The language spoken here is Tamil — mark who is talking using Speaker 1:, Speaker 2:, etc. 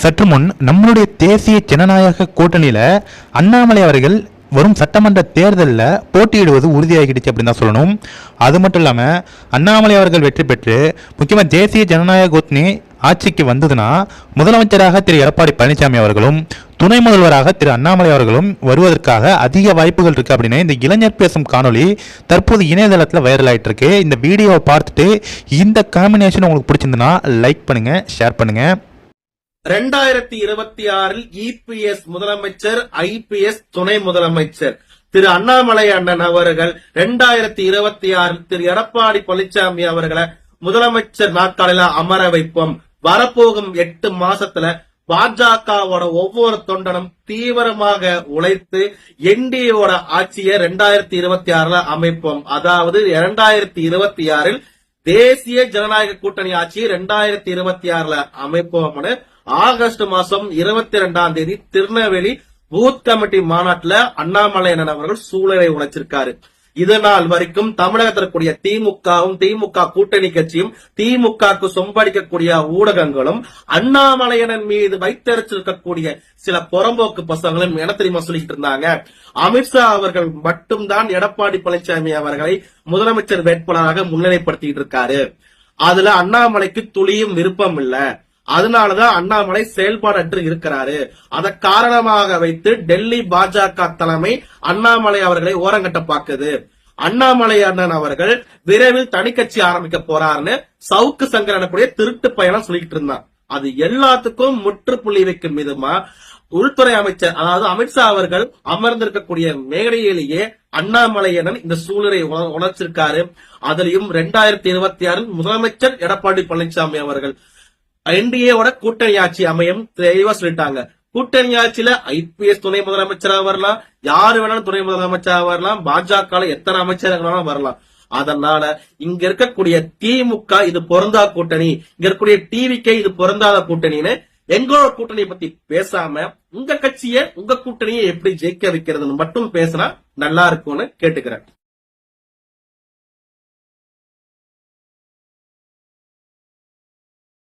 Speaker 1: சற்று முன் நம்மளுடைய தேசிய ஜனநாயக கூட்டணியில அண்ணாமலை அவர்கள் வரும் சட்டமன்ற தேர்தலில் போட்டியிடுவது உறுதியாகிடுச்சு அப்படின்னு தான் சொல்லணும். அது மட்டும் இல்லாமல் அண்ணாமலை அவர்கள் வெற்றி பெற்று முக்கியமாக தேசிய ஜனநாயக கூட்டணி ஆட்சிக்கு வந்ததுன்னா முதலமைச்சராக திரு எடப்பாடி பழனிசாமி அவர்களும் துணை முதல்வராக திரு அண்ணாமலை அவர்களும் வருவதற்காக அதிக வாய்ப்புகள் இருக்கு அப்படின்னு இந்த இளைஞர் பேசும் காணொலி தற்போது இணையதளத்தில் வைரல் ஆயிட்டு இருக்கு இந்த வீடியோவை பார்த்துட்டு இந்த காம்பினேஷன் உங்களுக்கு பிடிச்சிருந்ததுன்னா லைக் பண்ணுங்க ஷேர் பண்ணுங்க.
Speaker 2: ரெண்டாயிரத்தி இருபத்தி ஆறில் இபிஎஸ் முதலமைச்சர் ஐபிஎஸ் துணை முதலமைச்சர். திரு அண்ணாமலை அண்ணன் அவர்கள் ரெண்டாயிரத்தி இருபத்தி ஆறில் திரு எடப்பாடி பழனிசாமி அவர்களை முதலமைச்சர் நாட்காலில அமர வைப்போம். வரப்போகும் எட்டு மாசத்துல பாஜகவோட ஒவ்வொரு தொண்டனும் தீவிரமாக உழைத்து என்டிஏவோட ஆட்சியை ரெண்டாயிரத்தி இருபத்தி ஆறுல அமைப்போம். அதாவது இரண்டாயிரத்தி இருபத்தி ஆறில் தேசிய ஜனநாயக கூட்டணி ஆட்சி ரெண்டாயிரத்தி இருபத்தி ஆறுல அமைப்போம்னு ஆகஸ்ட் மாசம் இருபத்தி ரெண்டாம் தேதி திருநெல்வேலி பூத் கமிட்டி மாநாட்டுல அண்ணாமலை அவர்கள் சூழலை உழைச்சிருக்காரு இதனால் வரைக்கும் தமிழகத்தில் இருக்கக்கூடிய திமுகவும் திமுக கூட்டணி கட்சியும் திமுகக்கு சொம்படிக்கக்கூடிய ஊடகங்களும் அண்ணாமலையனன் மீது வைத்தறிச்சிருக்கக்கூடிய சில புறம்போக்கு பசங்களும் என தெரியுமா சொல்லிட்டு இருந்தாங்க? அமித்ஷா அவர்கள் மட்டும்தான் எடப்பாடி பழனிசாமி அவர்களை முதலமைச்சர் வேட்பாளராக முன்னிலைப்படுத்திட்டு இருக்காரு. அதுல அண்ணாமலைக்கு துளியும் விருப்பம் இல்லை. அதனாலதான் அண்ணாமலை செயல்பாடற்று இருக்கிறாரு. அதை காரணமாக வைத்து டெல்லி பாஜக தலைமை அண்ணாமலை அவர்களை ஓரங்கட்ட பாக்குது அண்ணாமலை அண்ணன் அவர்கள் விரைவில் தனி கட்சி ஆரம்பிக்க போறாருன்னு சவுக்கு சங்கர் எனக்கூடிய திருட்டு பயணம் சொல்லிட்டு இருந்தான். அது எல்லாத்துக்கும் முற்றுப்புள்ளி வைக்கும் விதமா உள்துறை அமைச்சர் அதாவது அமித்ஷா அவர்கள் அமர்ந்திருக்கக்கூடிய மேடையிலேயே அண்ணாமலையனன் இந்த சூழலை உண- உணர்ச்சிருக்காரு. அதுலயும் ரெண்டாயிரத்தி இருபத்தி ஆறில் முதலமைச்சர் எடப்பாடி பழனிசாமி அவர்கள் என்டிஏவோட கூட்டணி ஆட்சி அமையும் தெளிவா சொல்லிட்டாங்க. கூட்டணி ஆட்சியில ஐபிஎஸ் துணை முதலமைச்சரா வரலாம். யாரு வேணாலும் துணை முதலமைச்சரா வரலாம். பாஜக எத்தனை அமைச்சர்கள் வேணாலும் வரலாம். அதனால இங்க இருக்கக்கூடிய திமுக இது பொருந்தா கூட்டணி. இங்க இருக்கக்கூடிய டிவிக்கு இது பொருந்தாத கூட்டணின்னு எங்களோட கூட்டணியை பத்தி பேசாம உங்க கட்சியை உங்க கூட்டணியை எப்படி ஜெயிக்க வைக்கிறதுன்னு மட்டும் பேசினா நல்லா இருக்கும்னு கேட்டுக்கிறேன்.